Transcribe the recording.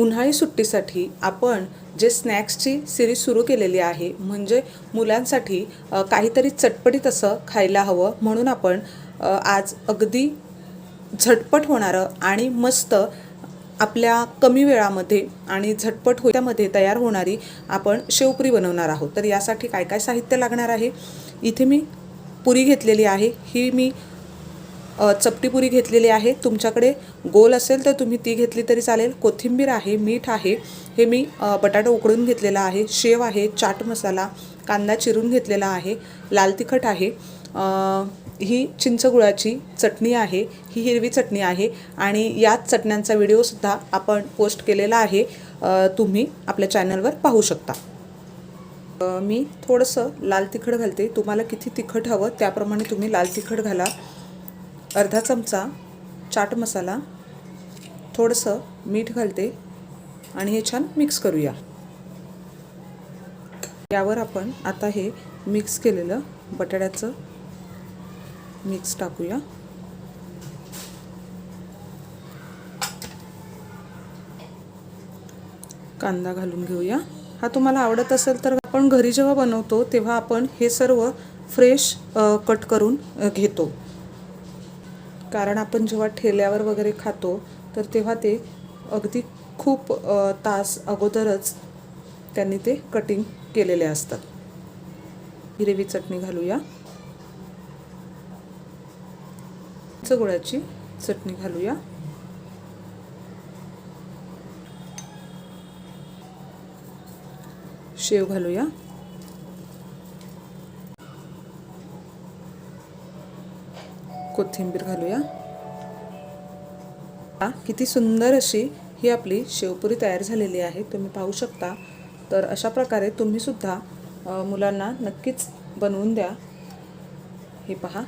उन्हाळी सुट्टीसाठी आपण जे स्नॅक्सची सिरीज सुरू केलेली आहे म्हणजे मुलांसाठी काहीतरी चटपटीत असं खायला हवं म्हणून आपण आज अगदी झटपट होणारं आणि मस्त आपल्या कमी वेळामध्ये आणि झटपट हो त्यामध्ये तयार होणारी आपण शेवपुरी बनवणार आहोत. तर यासाठी काय काय साहित्य लागणार आहे? इथे मी पुरी घेतलेली आहे. ही मी चपटीपुरी घेतलेली आहे. तुमच्याकडे गोल असेल तर तुम्ही ती घेतली तरी चालेल. कोथिंबीर आहे मीठ आहे. हे मी बटाटा उकडून घेतलेला आहे. शेव आहे चाट मसाला कांदा चिरून घेतलेला आहे. लाल तिखट आहे. ही चिंचगुळाची चटणी आहे. ही हिरवी चटणी आहे. आणि याच चटण्यांचा व्हिडिओसुद्धा आपण पोस्ट केलेला आहे. तुम्ही आपल्या चॅनलवर पाहू शकता. मी थोडंसं लाल तिखट घालते. तुम्हाला किती तिखट हवं त्याप्रमाणे तुम्ही लाल तिखट घाला. अर्धा चमचा चाट मसाला थोडंसं मीठ घालते आणि हे छान मिक्स करूया. यावर आपण आता हे मिक्स केलेलं बटाट्याचं मिक्स टाकूया. कांदा घालून घेऊया. हा तुम्हाला आवडत असेल तर आपण घरी जेव्हा बनवतो तेव्हा आपण हे सर्व फ्रेश कट करून घेतो. कारण आपण जेव्हा ठेल्यावर वगैरे खातो तर तेव्हा ते अगदी खूप तास अगोदरच त्यांनी ते कटिंग केलेले असतात. हिरवी चटणी घालूया. गुळाची चटणी घालूया. शेव घालूया. कोथिंबीर घालूया. आ, किती सुंदर अशी ही आपली शेवपुरी तयार झालेली आहे. तुम्ही पाहू शकता. तर अशा प्रकारे तुम्हीसुद्धा मुलांना नक्कीच बनवून द्या. हे पहा.